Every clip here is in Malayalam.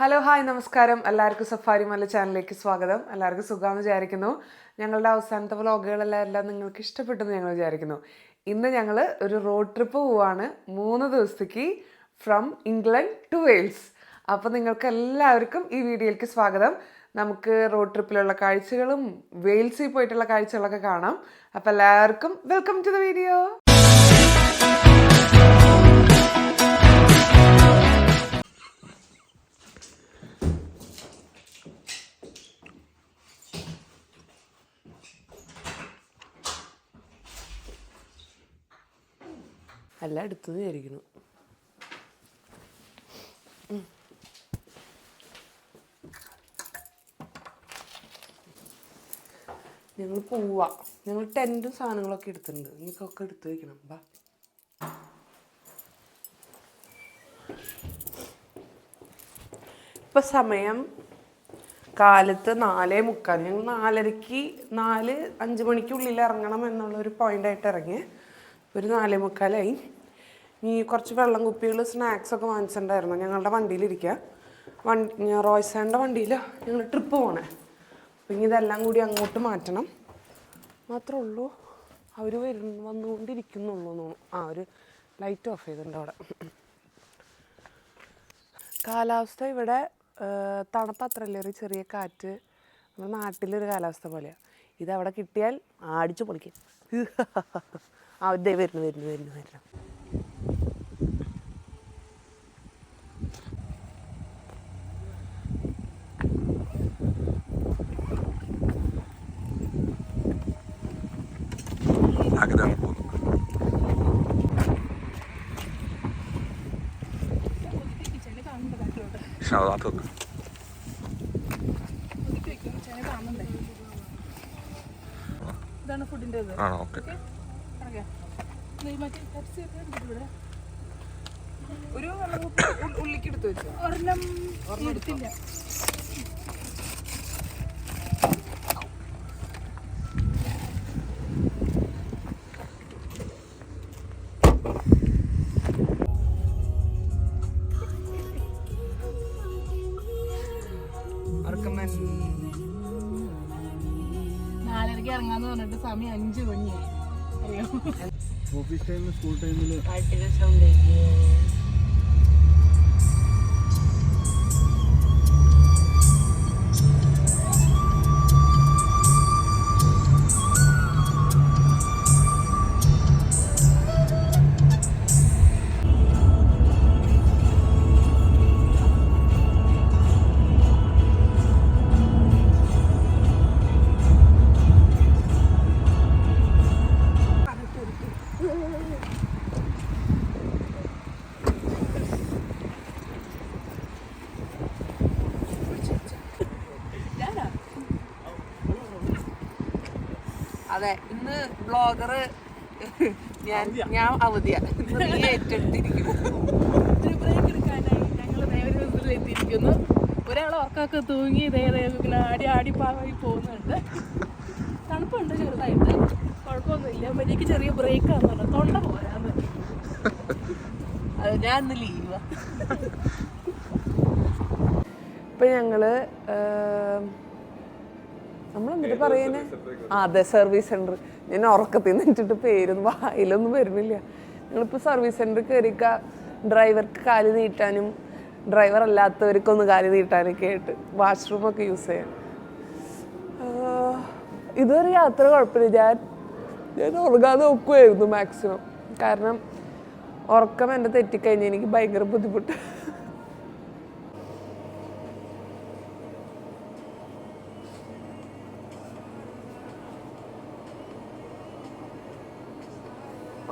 ഹലോ ഹായ് നമസ്കാരം. എല്ലാവർക്കും സഫാരി മല ചാനലിലേക്ക് സ്വാഗതം. എല്ലാവർക്കും സുഖമെന്ന് വിചാരിക്കുന്നു. ഞങ്ങളുടെ അവസാനത്തെ വ്ളോഗുകളെല്ലാം എല്ലാം നിങ്ങൾക്ക് ഇഷ്ടപ്പെട്ടെന്ന് ഞങ്ങൾ വിചാരിക്കുന്നു. ഇന്ന് ഞങ്ങൾ ഒരു റോഡ് ട്രിപ്പ് പോവാണ്. മൂന്ന് ദിവസത്തേക്ക് ഫ്രം ഇംഗ്ലണ്ട് ടു വെയിൽസ് അപ്പോൾ നിങ്ങൾക്ക് എല്ലാവർക്കും ഈ വീഡിയോയിലേക്ക് സ്വാഗതം. നമുക്ക് റോഡ് ട്രിപ്പിലുള്ള കാഴ്ചകളും വെയിൽസിൽ പോയിട്ടുള്ള കാഴ്ചകളൊക്കെ കാണാം. അപ്പോൾ എല്ലാവർക്കും വെൽക്കം ടു ദ വീഡിയോ എല്ലാം എടുത്തു വിചാരിക്കുന്നു. ഞങ്ങൾ പോവാ. ഞങ്ങൾ ടെന്റും സാധനങ്ങളൊക്കെ എടുത്തിട്ടുണ്ട്. നിങ്ങൾക്കൊക്കെ എടുത്തു വയ്ക്കണം ബാ ഇപ്പം സമയം കാലത്ത് നാലേ മുക്കാൽ. ഞങ്ങൾ നാലരയ്ക്ക് നാല് അഞ്ച് മണിക്കുള്ളിൽ ഇറങ്ങണം എന്നുള്ള ഒരു പോയിന്റായിട്ട് ഇറങ്ങി. ഒരു നാലേ മുക്കാലായി ഇനി കുറച്ച് വെള്ളം കുപ്പികൾ സ്നാക്സ് ഒക്കെ വാങ്ങിച്ചിട്ടുണ്ടായിരുന്നു. ഞങ്ങളുടെ വണ്ടിയിലിരിക്കുക വണ്ടി റോയ്സാന്റെ വണ്ടിയിൽ ഞങ്ങൾ ട്രിപ്പ് പോണേ. അപ്പം ഇനി ഇതെല്ലാം കൂടി അങ്ങോട്ട് മാറ്റണം. മാത്രമേ ഉള്ളൂ അവർ വരും വന്നുകൊണ്ടിരിക്കുന്നുള്ളൂ എന്ന് തോന്നുന്നു. ആ ഒരു ലൈറ്റ് ഓഫ് ചെയ്തിട്ടുണ്ട് അവിടെ. കാലാവസ്ഥ ഇവിടെ തണുപ്പ് ഒരു ചെറിയ കാറ്റ്. നമ്മുടെ നാട്ടിലൊരു കാലാവസ്ഥ പോലെയാണ് ഇതവിടെ കിട്ടിയാൽ ആടിച്ചു പൊളിക്കും. ആ ദേ വരുന്നു വരുന്നു വരുന്നു വരുന്നു. അങ്ങനെയാണ് പോകുന്നത് ഷാദാത്ത് വെക്ക് ഇതാണ് ഫുഡിന്റെ ഇത്. ആണോ? ഓക്കെ പറയാം മറ്റേ പെപ്സി ഒക്കെ ഉണ്ട് ഇവിടെ ഒരു ഉള്ളിക്ക് എടുത്ത് വെച്ചു. ഒരെണ്ണം എടുത്തില്ല. നാലരയ്ക്ക് ഇറങ്ങാന്ന് പറഞ്ഞിട്ട് സമയം അഞ്ചു മണിയായി. അറിയോ ഓഫീസ് ടൈം സ്കൂൾ ടൈമിൽ അതെ ഇന്ന് ബ്ലോഗർ ഞാൻ ഞാൻ അവധിയാ. ഇന്ന് നീ ഏറ്റെടുത്തിരിക്കുന്നു. ഒരു ബ്രേക്ക് എടുക്കാനായി. ഞങ്ങൾ നേരെ ബസ്സിൽ എത്തിയിരിക്കുന്നു. ഒരാൾ ഉറക്കമൊക്കെ തൂങ്ങി നേരെ ഇങ്ങനെ ആടി ആടി പാവായി പോകുന്നുണ്ട്. തണുപ്പുണ്ട് ചെറുതായിട്ട്. കുഴപ്പമൊന്നുമില്ല. അപ്പം ചെറിയ ബ്രേക്കാന്ന് പറഞ്ഞു. തൊണ്ട പോരാന്ന് അത് ഞാൻ ഇന്ന് ലീവാ ഇപ്പൊ ഞങ്ങൾ നമ്മൾ എന്നിട്ട് പറയുന്നേ അതെ സർവീസ് സെന്റർ ഞാൻ ഉറക്കത്തിൽ നിന്നിട്ട് പേരൊന്നും വായിലൊന്നും വരുന്നില്ല. നിങ്ങളിപ്പോൾ സർവീസ് സെന്റർ കയറിക്ക ഡ്രൈവർക്ക് കാൽ നീട്ടാനും ഡ്രൈവർ അല്ലാത്തവർക്കൊന്ന് കാൽ നീട്ടാനൊക്കെ ആയിട്ട് വാഷ്റൂം ഒക്കെ യൂസ് ചെയ്യാം ഇതൊരു യാത്ര കുഴപ്പമില്ല. ഞാൻ ഞാൻ ഉറങ്ങാതെ നോക്കുമായിരുന്നു മാക്സിമം കാരണം ഉറക്കം എന്റെ തെറ്റിക്കഴിഞ്ഞ് എനിക്ക് ഭയങ്കര ബുദ്ധിമുട്ട്.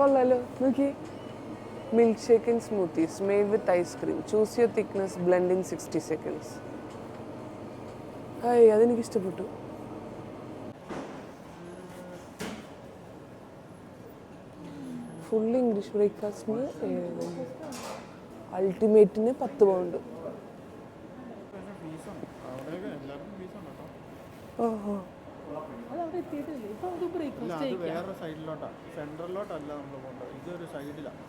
കൊള്ളാലോ നോക്കി. Milk shake and smoothies made with ice cream choose your thickness blend in sixty seconds hi അതെനിക്ക് ഇഷ്ടപ്പെട്ടു ഫുൾ ഇംഗ്ലീഷ് ബ്രേക്ക്ഫാസ്റ്റിന് അൾട്ടിമേറ്റിന് പത്ത് പൗണ്ട് ഓഹോ എത്തിയിട്ടില്ലേ ഇപ്പൊ നമുക്ക് ബ്രേക്ക്ഫാസ്റ്റ് അത് വേറെ സൈഡിലോട്ടാ സെൻട്രലിലോട്ടല്ല നമ്മൾ പോകേണ്ടത് ഇതൊരു സൈഡിലാണ്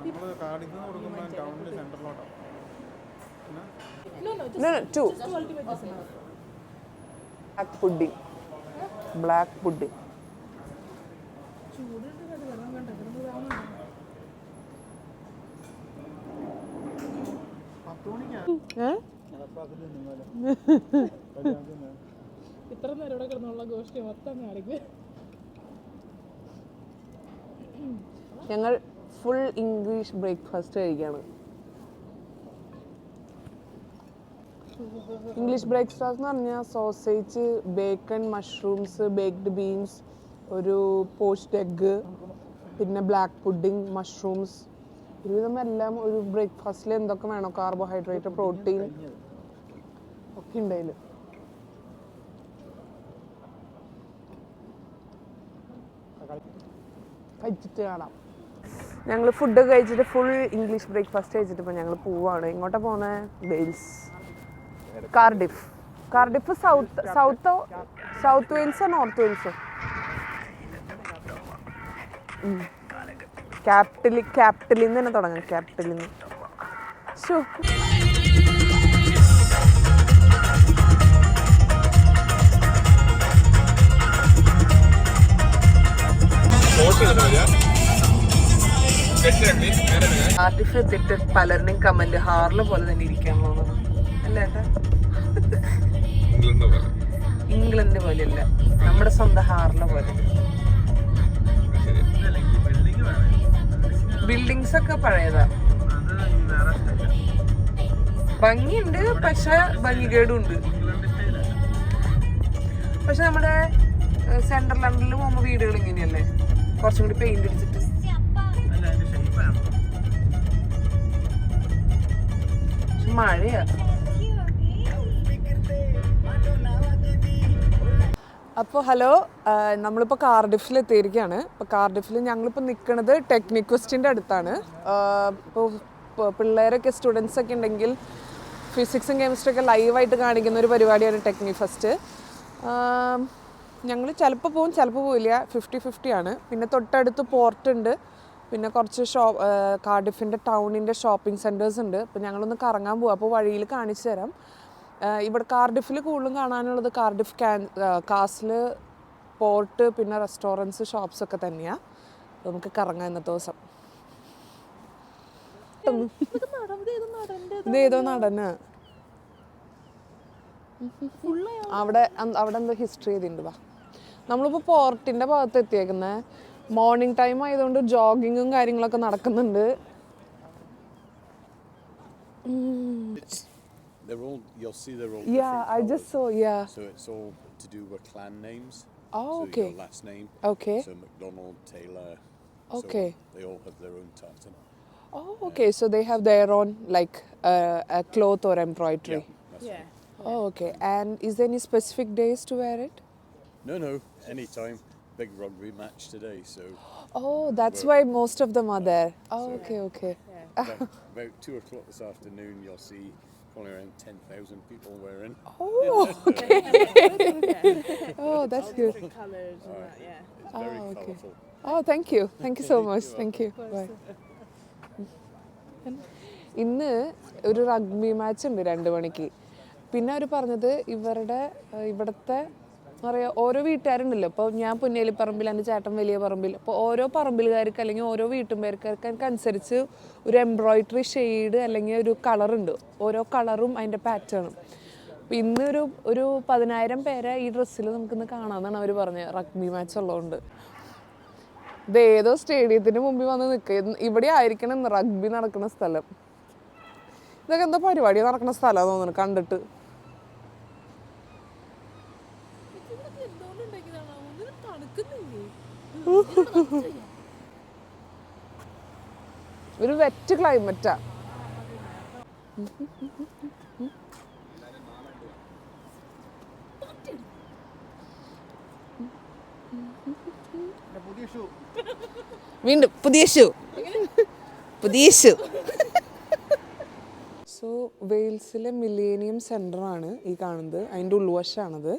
നമ്മൾ കാർഡിൽ നിന്ന് കൊടുക്കുമ്പോൾ ടൗണിൽ സെൻട്രലിലോട്ടാണ് No, no, just, No, no, two. just ultimate. Black pudding black pudding ചൂടുണ്ട് അത് വെള്ളം കണ്ടോ? കിടന്ന് ഇതാവുന്നുണ്ടോ? പത്ത് മണിക്കാണ് നടപ്പാക്കത്തിൽ നിന്നാലും ഇത്ര നേരം ഇവിടെ കിടന്നുള്ള ഗോഷ്ടി മൊത്തം കാണിക്കും ഞങ്ങൾ ഫുൾ ഇംഗ്ലീഷ് ബ്രേക്ക്ഫാസ്റ്റ് കഴിക്കുകയാണ് ഇംഗ്ലീഷ് ബ്രേക്ക്ഫാസ്റ്റ് എന്ന് പറഞ്ഞാൽ sausage bacon mushrooms baked beans ഒരു പോസ്റ്റ് എഗ്ഗ് പിന്നെ ബ്ലാക്ക് പുഡിംഗ് മഷ്റൂംസ് ഒരുവിധം എല്ലാം ഒരു ബ്രേക്ക്ഫാസ്റ്റിൽ എന്തൊക്കെ വേണം കാർബോഹൈഡ്രേറ്റ് പ്രോട്ടീൻ ഒക്കെ ഉണ്ടായിൽ കഴിച്ചിട്ട് കാണാം. ഞങ്ങൾ ഫുഡ് കഴിച്ചിട്ട് ഫുൾ ഇംഗ്ലീഷ് ബ്രേക്ക്ഫാസ്റ്റ് കഴിച്ചിട്ട് ഇപ്പോൾ ഞങ്ങൾ പോവാണ് ഇങ്ങോട്ടാ പോകുന്നത് വെയിൽസ് കാർഡിഫ് കാർഡിഫ് സൗത്ത് സൗത്തോ സൗത്ത് വെയിൽസോ നോർത്ത് വെയിൽസോ ക്യാപിറ്റലി ക്യാപിറ്റലിൽ നിന്ന് തന്നെ തുടങ്ങാം. ക്യാപിറ്റലിൽ നിന്ന് ആർട്ടിഫിഷ്യൽ എത്തിട്ട് പലരുടെയും കമന്റ് ഹാറിലെ പോലെ തന്നെ ഇരിക്കാൻ പോകുന്നത് അല്ല ഇംഗ്ലണ്ട് പോലെ. ഇംഗ്ലണ്ട് പോലെയല്ല. നമ്മുടെ സ്വന്തം ഹാറിലെ പോലെ. ബിൽഡിങ്സ് ഒക്കെ പഴയതാ. ഭംഗിയുണ്ട് പക്ഷെ ഭംഗികേടും ഉണ്ട് പക്ഷെ നമ്മുടെ സെൻട്രൽ ലണ്ടനിൽ പോകുമ്പോൾ വീടുകൾ ഇങ്ങനെയല്ലേ? കുറച്ചും കൂടി പെയിന്റ് അടിച്ചിട്ട് മഴയാ. അപ്പോൾ ഹലോ നമ്മളിപ്പോൾ കാർഡിഫിൽ എത്തിയിരിക്കുകയാണ് ഇപ്പോൾ കാർഡിഫിൽ ഞങ്ങളിപ്പോൾ നിൽക്കുന്നത് ടെക്നിക്വസ്റ്റിന്റെ അടുത്താണ്. ഇപ്പോൾ പിള്ളേരൊക്കെ സ്റ്റുഡൻസ് ഒക്കെ ഉണ്ടെങ്കിൽ ഫിസിക്സും കെമിസ്ട്രിയൊക്കെ ലൈവായിട്ട് കാണിക്കുന്ന ഒരു പരിപാടിയാണ് ടെക്നിക് ഫസ്റ്റ് ഞങ്ങൾ ചിലപ്പോൾ പോകും ചിലപ്പോൾ പോയില്ല ഫിഫ്റ്റി ഫിഫ്റ്റി ആണ്. പിന്നെ തൊട്ടടുത്ത് പോർട്ട് ഉണ്ട്. പിന്നെ കുറച്ച് ഷോ കാർഡിഫിന്റെ ടൗണിന്റെ ഷോപ്പിംഗ് സെന്റേഴ്സ് ഉണ്ട്. അപ്പോൾ ഞങ്ങളൊന്ന് കറങ്ങാൻ പോകും അപ്പോൾ വഴിയിൽ കാണിച്ചു തരാം. ഇവിടെ കാർഡിഫിൽ കൂടുതലും കാണാനുള്ളത് കാർഡിഫ് ക്യാൻ കാസിൽ പോർട്ട് പിന്നെ റെസ്റ്റോറന്റ്സ് ഷോപ്സ് ഒക്കെ തന്നെയാണ് നമുക്ക് കറങ്ങാം ഇന്നത്തെ ദിവസം. ഇത് ഏതോ നടന്. അവിടെ അവിടെ എന്തോ ഹിസ്റ്ററി ചെയ്തിട്ടുണ്ട് വാ. നമ്മളിപ്പോൾ പോർട്ടിന്റെ ഭാഗത്ത് എത്തിയേക്കുന്നത് മോർണിംഗ് ടൈം ആയതുകൊണ്ട് ജോഗിങ്ങും കാര്യങ്ങളൊക്കെ നടക്കുന്നുണ്ട്. Cloth or embroidery okay and is any specific days to wear it No, no, anytime. Big rugby match today. So Oh, that's why most of them are there. Oh, okay, okay. about, about two o'clock this afternoon, you'll see probably around 10,000 people wearing. Oh, okay. oh, that's good. Colors and that, yeah. It's very Oh, okay. colourful. Oh, thank you. Thank you so much. Thank you. Bye. ഇന്ന് ഒരു റഗ്ബി മാച്ച് ഉണ്ട് രണ്ട് മണിക്ക് പിന്നെ അവർ പറഞ്ഞത് ഇവരുടെ ഏഹ്, ഇവിടുത്തെ എന്താ പറയുക ഓരോ വീട്ടുകാരുണ്ടല്ലോ. ഇപ്പോൾ ഞാൻ പുന്നേലിപ്പറമ്പിൽ എന്റെ ചേട്ടൻ വലിയ പറമ്പിൽ അപ്പോൾ ഓരോ പറമ്പിലുകാർക്ക് അല്ലെങ്കിൽ ഓരോ വീട്ടുപേർക്ക് അനുസരിച്ച് ഒരു എംബ്രോയിഡറി ഷെയ്ഡ് അല്ലെങ്കിൽ ഒരു കളറുണ്ട് ഓരോ കളറും അതിന്റെ പാറ്റേണും അപ്പോൾ ഇന്ന് ഒരു ഒരു പതിനായിരം പേരെ ഈ ഡ്രസ്സിൽ നമുക്കിന്ന് കാണാമെന്നാണ് അവർ പറഞ്ഞത്. റഗ്ബി മാച്ച് ഉള്ളതുകൊണ്ട്. ഇത് ഏതോ സ്റ്റേഡിയത്തിന് മുമ്പിൽ വന്ന് നിൽക്കുക ഇവിടെ ആയിരിക്കണം റഗ്ബി നടക്കുന്ന സ്ഥലം. ഇതൊക്കെ എന്താ പരിപാടി നടക്കുന്ന സ്ഥലമാണ് തോന്നുന്നു കണ്ടിട്ട്. ഒരു വെറ്റ് ക്ലൈമറ്റാ വീണ്ടും പുതിയ ഷൂ പുതിയ ഷൂ സോ വെയിൽസിലെ മില്ലേനിയം സെന്ററാണ് ഈ കാണുന്നത്. അതിന്റെ ഉൾവശമാണത്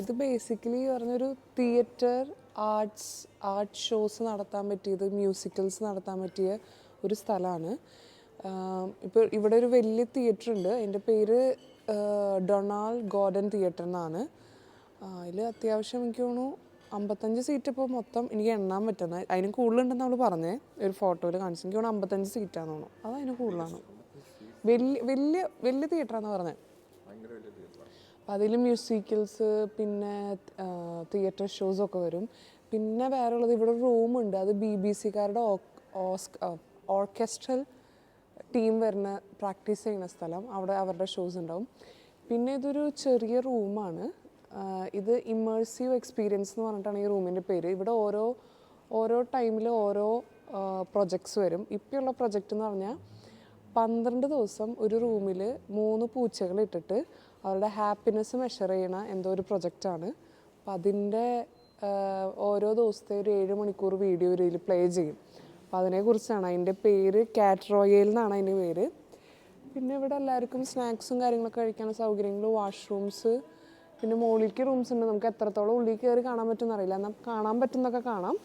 ഇത് ബേസിക്കലി പറഞ്ഞൊരു തിയേറ്റർ ആർട്സ് ആർട്ട് ഷോസ് നടത്താൻ പറ്റിയത് മ്യൂസിക്കൽസ് നടത്താൻ പറ്റിയ ഒരു സ്ഥലമാണ്. ഇപ്പോൾ ഇവിടെ ഒരു വലിയ തിയേറ്റർ ഉണ്ട് എന്റെ പേര് ഡൊണാൾഡ് ഗോർഡൻ തിയേറ്റർ എന്നാണ്. അതിൽ അത്യാവശ്യം എനിക്ക് തോന്നുന്നു അമ്പത്തഞ്ച് സീറ്റ് ഇപ്പോൾ മൊത്തം എനിക്ക് എണ്ണാൻ പറ്റുന്ന അതിന് കൂടുതലുണ്ടെന്ന് നമ്മൾ പറഞ്ഞേ ഒരു ഫോട്ടോയിൽ കാണിച്ചു. എനിക്ക് തോന്നുന്നു അമ്പത്തഞ്ച് സീറ്റാണെന്ന് തോന്നുന്നു. അത് അതിന് കൂടുതലാണ്. വലിയ വലിയ വലിയ തിയേറ്ററാണെന്ന് പറഞ്ഞത് അപ്പം അതിൽ മ്യൂസിക്കൽസ് പിന്നെ തിയേറ്റർ ഒക്കെ വരും. പിന്നെ വേറെ ഉള്ളത് ഇവിടെ റൂമുണ്ട് അത് ബി ബി സിക്കാരുടെ ഓർക്കസ്ട്രൽ ടീം വരുന്ന പ്രാക്ടീസ് ചെയ്യുന്ന സ്ഥലം. അവിടെ അവരുടെ ഷോസ് ഉണ്ടാവും. പിന്നെ ഇതൊരു ചെറിയ റൂമാണ് ഇത് ഇമ്മേഴ്സീവ് എക്സ്പീരിയൻസ് എന്ന് പറഞ്ഞിട്ടാണ് ഈ റൂമിന്റെ പേര്. ഇവിടെ ഓരോ ഓരോ ടൈമിൽ ഓരോ പ്രൊജക്ട്സ് വരും. ഇപ്പോഴുള്ള പ്രൊജക്റ്റ് എന്ന് പറഞ്ഞാൽ പന്ത്രണ്ട് ദിവസം ഒരു റൂമിൽ മൂന്ന് പൂച്ചകൾ ഇട്ടിട്ട് അവരുടെ ഹാപ്പിനെസ് മെഷർ ചെയ്യണ എന്തോ ഒരു പ്രൊജക്റ്റാണ് അപ്പം അതിന്റെ ഓരോ ദിവസത്തെ ഒരു ഏഴ് മണിക്കൂർ വീഡിയോ ഇതിൽ പ്ലേ ചെയ്യും. അപ്പം അതിനെക്കുറിച്ചാണ്. അതിന്റെ പേര് കാറ്റ് റോയൽ എന്നാണ് അതിന്റെ പേര്. പിന്നെ ഇവിടെ എല്ലാവർക്കും സ്നാക്സും കാര്യങ്ങളൊക്കെ കഴിക്കാനുള്ള സൗകര്യങ്ങൾ വാഷ്റൂംസ് പിന്നെ മുകളിലേക്ക് റൂംസ് ഉണ്ട്. നമുക്ക് എത്രത്തോളം ഉള്ളിൽ കയറി കാണാൻ പറ്റുമെന്ന് അറിയില്ല എന്നാൽ കാണാൻ പറ്റുന്നൊക്കെ കാണാം.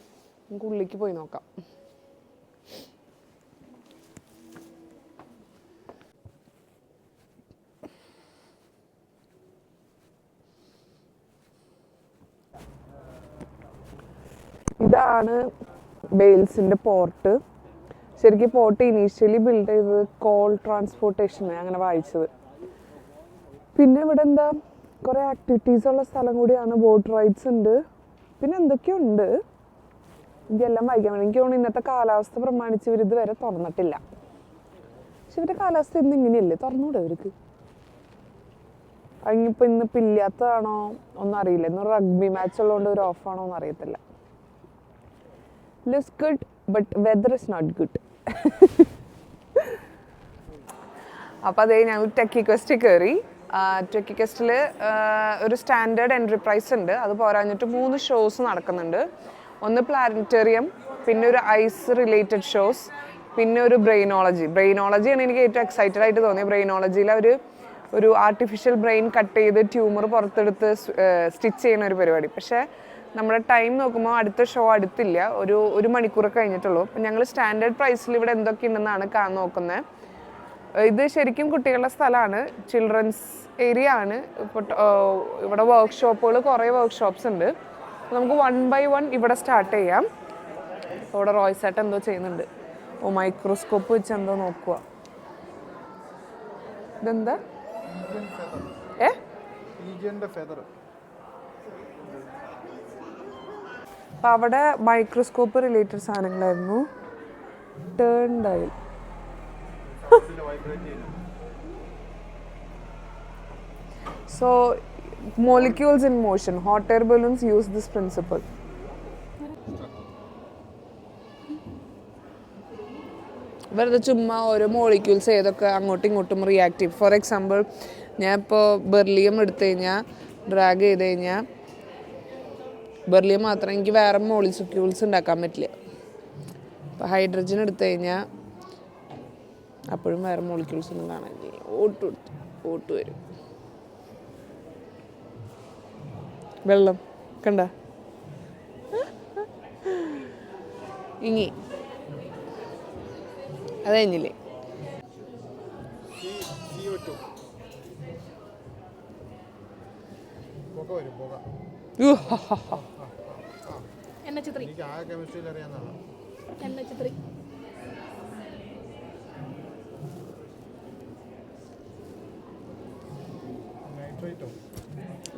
നമുക്ക് ഉള്ളിലേക്ക് പോയി നോക്കാം. ഇതാണ് ബെയിൽസിന്റെ പോർട്ട് ശരിക്കും പോർട്ട് ഇനീഷ്യലി ബിൽഡ് ചെയ്തത് കോൾ ട്രാൻസ്പോർട്ടേഷൻ അങ്ങനെ വായിച്ചത്. പിന്നെ ഇവിടെ എന്താ കുറേ ആക്ടിവിറ്റീസ് ഉള്ള സ്ഥലം കൂടിയാണ് ബോട്ട് റൈഡ്സ് ഉണ്ട്. പിന്നെ എന്തൊക്കെയുണ്ട്? ഇതെല്ലാം വായിക്കാൻ വേണ്ടി എനിക്ക് തോന്നുന്നു ഇന്നത്തെ കാലാവസ്ഥ പ്രമാണിച്ച് ഇവർ ഇതുവരെ തുറന്നിട്ടില്ല. പക്ഷെ ഇവരുടെ കാലാവസ്ഥ ഇന്ന് ഇങ്ങനെയല്ലേ? തുറന്നുകൂടെ അവർക്ക് അതിനിപ്പോൾ ഇന്ന് ഇല്ലാത്തതാണോ ഒന്നും അറിയില്ല ഇന്ന് റഗ്ബി മാച്ച് ഉള്ളതുകൊണ്ട് ഒരു ഓഫാണോ എന്ന് അറിയത്തില്ല looks good but weather is not good അപ്പോൾ അതേ ഞാൻ ടെക്കി ക്വസ്റ്റ് കയറി ടെക്കി ക്വസ്റ്റിൽ ഒരു സ്റ്റാൻഡേർഡ് എൻട്രി പ്രൈസ് ഉണ്ട്. അത് പോരാഞ്ഞിട്ട് മൂന്ന് ഷോസ് നടക്കുന്നുണ്ട്. ഒന്ന് പ്ലാനറ്റേറിയം പിന്നെ ഒരു ഐസ് റിലേറ്റഡ് ഷോസ് പിന്നെ ഒരു ബ്രെയിനോളജി ബ്രെയിനോളജിയാണ് എനിക്ക് ഏറ്റവും എക്സൈറ്റഡ് ആയിട്ട് തോന്നിയത് ബ്രെയിനോളജിയിൽ അവർ ഒരു ആർട്ടിഫിഷ്യൽ ബ്രെയിൻ കട്ട് ചെയ്ത് ട്യൂമർ പുറത്തെടുത്ത് സ്റ്റിച്ച് ചെയ്യുന്ന ഒരു പരിപാടി. പക്ഷേ നമ്മുടെ ടൈം നോക്കുമ്പോൾ അടുത്ത ഷോ അടുത്തില്ല. ഒരു ഒരു മണിക്കൂർ കഴിഞ്ഞിട്ടുള്ളൂ. അപ്പം ഞങ്ങൾ സ്റ്റാൻഡേർഡ് പ്രൈസിൽ ഇവിടെ എന്തൊക്കെ ഉണ്ടെന്നാണ് കാ നോക്കുന്നത് ഇത് ശരിക്കും കുട്ടികളുടെ സ്ഥലമാണ് ചിൽഡ്രൻസ് ഏരിയ ആണ്. ഇപ്പോൾ ഇവിടെ വർക്ക്ഷോപ്പുകൾ കുറേ വർക്ക്ഷോപ്സ് ഉണ്ട്. നമുക്ക് വൺ ബൈ വൺ ഇവിടെ സ്റ്റാർട്ട് ചെയ്യാം. ഇവിടെ റോയ്സ് ആയിട്ട് എന്തോ ചെയ്യുന്നുണ്ട്. ഓ മൈക്രോസ്കോപ്പ് വെച്ച് എന്തോ നോക്കുക ഇതെന്താ? ഏ? ഫെദർ അപ്പം അവിടെ microscope related സാധനങ്ങളായിരുന്നു. Turn dial so molecules in motion hot air balloons use this principle. വെറുതെ ചുമ്മാ ഓരോ മോളിക്യൂൾസ് ഏതൊക്കെ അങ്ങോട്ടും ഇങ്ങോട്ടും റിയാക്ട് ചെയ്യും ഫോർ എക്സാമ്പിൾ ഞാൻ ഇപ്പോൾ ബെർലിയം എടുത്തു കഴിഞ്ഞാൽ ഡ്രാഗ് ചെയ്ത് കഴിഞ്ഞാൽ ബെർലിയം മാത്രം എനിക്ക് വേറെ മോളിക്യൂൾസ് ഉണ്ടാക്കാൻ പറ്റില്ല. ഇപ്പോൾ ഹൈഡ്രജൻ എടുത്തു കഴിഞ്ഞാൽ അപ്പോഴും വേറെ മോളിക്യൂൾസ് ഒന്നും കാണാൻ ഓട്ട് കൊടുത്തു ഓട്ട് വരും. വെള്ളം കണ്ട? ഇങ്ങി. അത് കഴിഞ്ഞില്ലേ? പുക വരും പുക.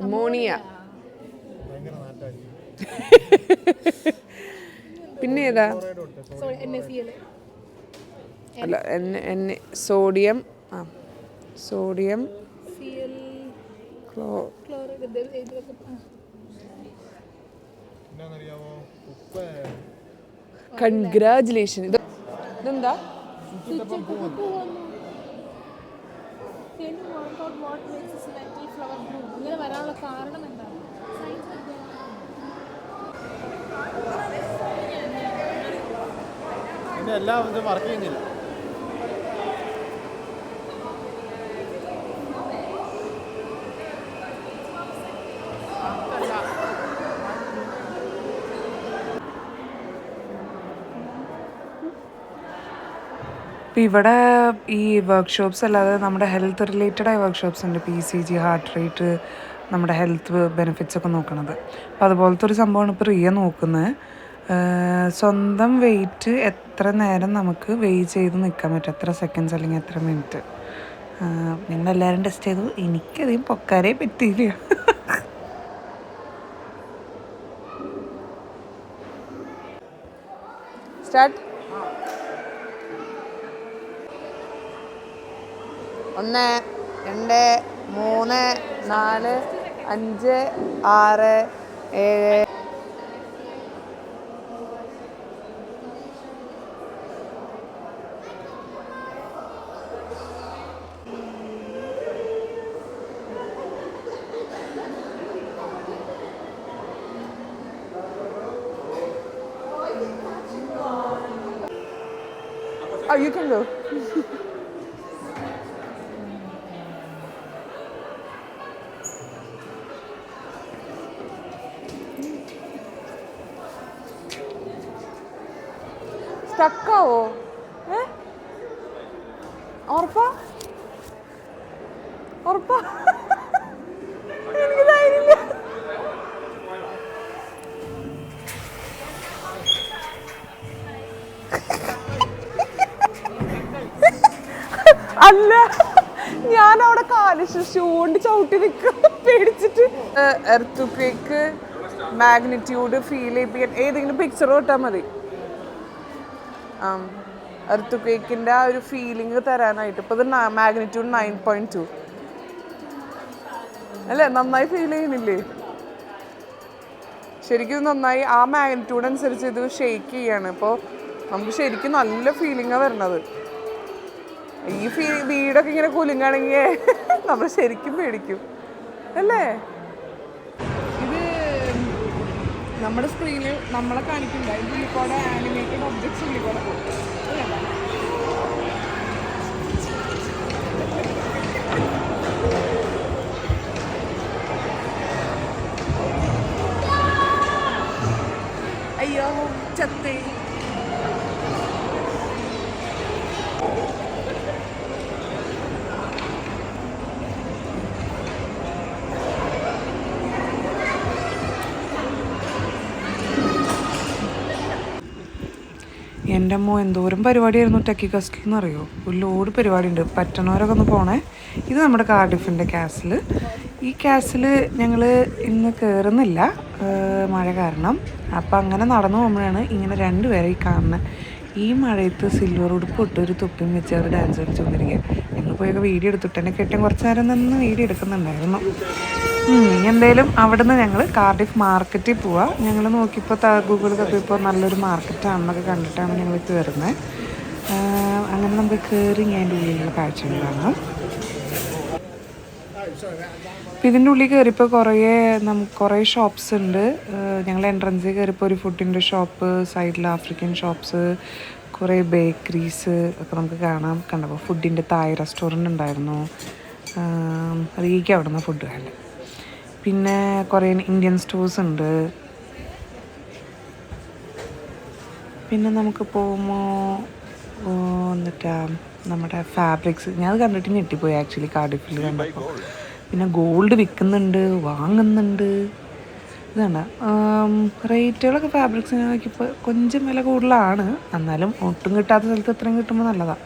അമോണിയ. പിന്നെ ഏതാ? അല്ല എന്നെ എന്നെ സോഡിയം ആ. സോഡിയം ക്ലോ എന്നാന്നറിയാമോ ഉപ്പ് കൺഗ്രാജുലേഷൻ ഇത് ഇതെന്താ? ഇങ്ങനെ വരാനുള്ള കാരണം എന്താണ് സയൻസ് ഇതിന്റെ എല്ലാം ഇത് വർക്ക് ചെയ്യുന്നില്ല. അപ്പോൾ ഇവിടെ ഈ വർക്ക്ഷോപ്സ് അല്ലാതെ നമ്മുടെ ഹെൽത്ത് റിലേറ്റഡ് ആയ വർക്ക്ഷോപ്സ് ഉണ്ട്. P C G heart rate നമ്മുടെ ഹെൽത്ത് ബെനിഫിറ്റ്സ് ഒക്കെ നോക്കുന്നത് അപ്പോൾ അതുപോലത്തെ ഒരു സംഭവമാണ് ഇപ്പോൾ റിയ നോക്കുന്നത് സ്വന്തം വെയിറ്റ് എത്ര നേരം നമുക്ക് വെയ് ചെയ്ത് നിൽക്കാൻ പറ്റും? എത്ര സെക്കൻഡ്സ് അല്ലെങ്കിൽ എത്ര മിനിറ്റ് ഞങ്ങളെല്ലാവരും ടെസ്റ്റ് ചെയ്തു. എനിക്കധികം പൊക്കാരേ പറ്റിയില്ല. സ്റ്റാർട്ട് ഒന്ന് രണ്ട് മൂന്ന് നാല് അഞ്ച് ആറ് ഏഴ് Oh, you can go. സ്റ്റക്കാവോ ഏ ഉറപ്പാ? ഉറപ്പാ? അല്ല ഞാൻ അവിടെ കാൽ ഷൂണ്ട് ചവിട്ടി നിൽക്കും. പേടിച്ചിട്ട്. എർത്ത് ക്വേക്ക് മാഗ്നിറ്റ്യൂഡ് ഫീൽ ചെയ്യിപ്പിക്കാൻ ഏതെങ്കിലും പിക്ചർ തൊട്ടാൽ മതി. എർത്ത് ക്വേക്കിന്റെ ആ ഒരു ഫീലിംഗ് തരാനായിട്ട്. ഇപ്പോൾ ഇത് മാഗ്നിറ്റ്യൂഡ് നയൻ പോയിന്റ് ടു അല്ലേ? നന്നായി ഫീൽ ചെയ്യുന്നില്ലേ? ശരിക്കും നന്നായി ആ മാഗ്നിറ്റ്യൂഡ് അനുസരിച്ച് ഇത് ഷെയ്ക്ക് ചെയ്യാണ്. ഇപ്പോൾ നമുക്ക് ശരിക്കും നല്ല ഫീലിംഗാണ് വരണത്. ഈ ഫീ വീടൊക്കെ ഇങ്ങനെ കുലുങ്ങാണെങ്കിൽ നമ്മൾ ശരിക്കും പേടിക്കും. അല്ലേ? ഇത് നമ്മുടെ സ്ക്രീനിൽ നമ്മളെ കാണിക്കുന്നുണ്ട്. ഇത് ഉള്ളിക്കോടെ ആനിമേറ്റഡ് ഒബ്ജക്ട്സ് ഉള്ളിക്കോടെ പോകും അയ്യോ ചത്തേ. എന്റെ അമ്മ എന്തോരം പരിപാടിയായിരുന്നു ടെക്കി കസ്റ്റിൽ എന്ന് അറിയോ ഒരു ലോഡ് പരിപാടിയുണ്ട്. പറ്റണവരൊക്കെ ഒന്ന് പോണേ. ഇത് നമ്മുടെ കാർഡിഫിന്റെ ക്യാസിൽ ഈ ക്യാസിൽ ഞങ്ങൾ ഇന്ന് കയറുന്നില്ല മഴ കാരണം. അപ്പം അങ്ങനെ നടന്നു പോകുമ്പോഴാണ് ഇങ്ങനെ രണ്ടുപേരെ ഈ കാണുന്നത് ഈ മഴയത്ത് സിൽവർ ഉടുപ്പ് ഇട്ട് ഒരു തുപ്പിയും വെച്ച് അവർ ഡാൻസ് കളിച്ചുകൊണ്ടിരിക്കുക ഞങ്ങൾ പോയൊക്കെ വീഡിയോ എടുത്തിട്ട് എന്നെ കെട്ടിയും കുറച്ച് നേരം നിന്ന് വീഡിയോ എടുക്കുന്നുണ്ടായിരുന്നു. എന്തായാലും അവിടെ നിന്ന് ഞങ്ങൾ കാർഡിഫ് മാർക്കറ്റിൽ പോവാം. ഞങ്ങൾ നോക്കിയപ്പോൾ ഗൂഗിൾ തപ്പിയപ്പോൾ നല്ലൊരു മാർക്കറ്റാണെന്നൊക്കെ കണ്ടിട്ടാണ് ഞങ്ങൾ കയറുന്നത് അങ്ങനെ നമുക്ക് കയറി ഞാൻ ഉള്ളിലുള്ള കാഴ്ചകൾ കാണാം. അപ്പം ഇതിന്റെ ഉള്ളിൽ കയറിയപ്പോൾ കുറേ നമുക്ക് കുറേ ഷോപ്സ് ഉണ്ട്. ഞങ്ങൾ എൻട്രൻസിൽ കയറിയപ്പോൾ ഒരു ഫുഡിന്റെ ഷോപ്പ് സൈഡിൽ ആഫ്രിക്കൻ ഷോപ്സ് കുറേ ബേക്കറീസ് ഒക്കെ നമുക്ക് കാണാം. കണ്ടപ്പോൾ ഫുഡിന്റെ തായ് റെസ്റ്റോറന്റ് ഉണ്ടായിരുന്നു. റീക്ക് അവിടെ നിന്ന് ഫുഡ് കാണാൻ പിന്നെ കുറേ ഇന്ത്യൻ സ്റ്റോഴ്സ് ഉണ്ട്. പിന്നെ നമുക്ക് പോകുമ്പോൾ എന്നിട്ടാ നമ്മുടെ ഫാബ്രിക്സ് ഞാൻ അത് കണ്ടിട്ട് ഞെട്ടിപ്പോയി ആക്ച്വലി കാർഡിഫിൽ കണ്ടപ്പോൾ പിന്നെ ഗോൾഡ് വിൽക്കുന്നുണ്ട് വാങ്ങുന്നുണ്ട്. ഇതാണ്. റേറ്റുകളൊക്കെ ഫാബ്രിക്സിനെ നോക്കിയപ്പോൾ കൊഞ്ചം വില കൂടുതലാണ്. എന്നാലും ഒട്ടും കിട്ടാത്ത സ്ഥലത്ത് ഇത്രയും കിട്ടുമ്പോൾ നല്ലതാണ്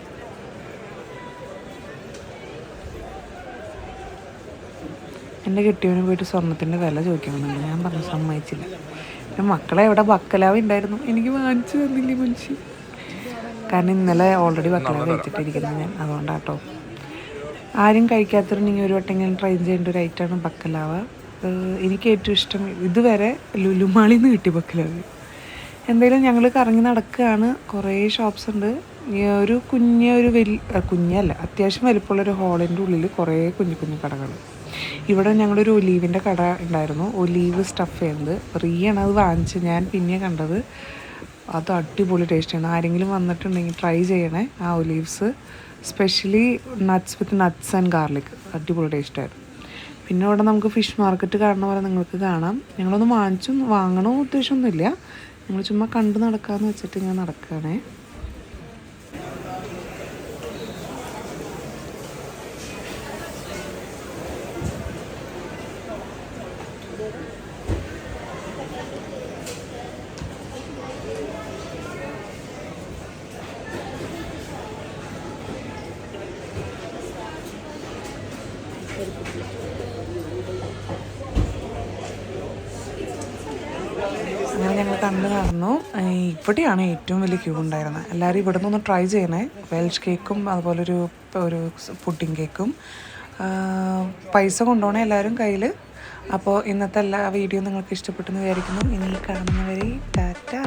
എന്റെ കെട്ടിയവന് പോയിട്ട് സ്വർണത്തിന്റെ വില ചോദിക്കണമെന്നുണ്ട് ഞാൻ പറഞ്ഞു സമ്മതിച്ചില്ല. പിന്നെ മക്കളെ എവിടെ ബക്കലാവ് ഉണ്ടായിരുന്നു. എനിക്ക് വാങ്ങിച്ചു തന്നില്ലേ മനുഷ്യൻ കാരണം ഇന്നലെ ഓൾറെഡി ബക്കലാവ് കഴിച്ചിട്ടിരിക്കുന്നത് ഞാൻ. അതുകൊണ്ടാട്ടോ. ആരും കഴിക്കാത്തവരുണ്ടെങ്കിൽ ഒരു വട്ടെങ്കിലും ട്രൈ ചെയ്യേണ്ട ഒരു ഐറ്റമാണ് ബക്കലാവ്. എനിക്ക് ഏറ്റവും ഇഷ്ടം ഇതുവരെ ലുലുമാളിൽ നിന്ന് കിട്ടി ബക്കലാവ്. എന്തായാലും ഞങ്ങൾ കറങ്ങി നടക്കുകയാണ് കുറേ ഷോപ്സ് ഉണ്ട്. ഒരു കുഞ്ഞ ഒരു വലിയ കുഞ്ഞല്ല അത്യാവശ്യം വലിപ്പമുള്ള ഒരു ഹാളിന്റെ ഉള്ളിൽ കുറേ കുഞ്ഞു കുഞ്ഞു കടകൾ ഇവിടെ ഞങ്ങളൊരു ഒലീവിന്റെ കട ഉണ്ടായിരുന്നു. ഒലീവ് സ്റ്റഫ് ചെയ്യുന്നത് റീയാണ് അത് വാങ്ങിച്ച് ഞാൻ പിന്നെ കണ്ടത്. അത് അടിപൊളി ടേസ്റ്റാണ് ആരെങ്കിലും വന്നിട്ടുണ്ടെങ്കിൽ ട്രൈ ചെയ്യണേ ആ olives. Specially nuts with nuts and garlic അടിപൊളി ടേസ്റ്റായിരുന്നു പിന്നെ ഇവിടെ നമുക്ക് ഫിഷ് മാർക്കറ്റ് കാണുന്ന പോലെ നിങ്ങൾക്ക് കാണാം. ഞങ്ങളൊന്നും വാങ്ങിച്ചു വാങ്ങണോ ഉദ്ദേശമൊന്നുമില്ല ഞങ്ങൾ ചുമ്മാ കണ്ടു നടക്കാമെന്ന് വെച്ചിട്ട് ഞാൻ നടക്കുകയാണേ കണ്ടു നടന്നു. ഇവിടെയാണ് ഏറ്റവും വലിയ ക്യൂ ഉണ്ടായിരുന്നത്. എല്ലാവരും ഇവിടെ നിന്ന് ട്രൈ ചെയ്യണേ. വെൽഷ് കേക്കും അതുപോലെ ഒരു ഒരു പുഡിംഗ് കേക്കും പൈസ കൊണ്ടുപോകണേ എല്ലാവരും കയ്യിൽ അപ്പോൾ ഇന്നത്തെ എല്ലാ വീഡിയോ നിങ്ങൾക്ക് ഇഷ്ടപ്പെട്ടെന്ന് വിചാരിക്കുന്നു. ഇനി കാണുന്നവരെ ടാറ്റാ.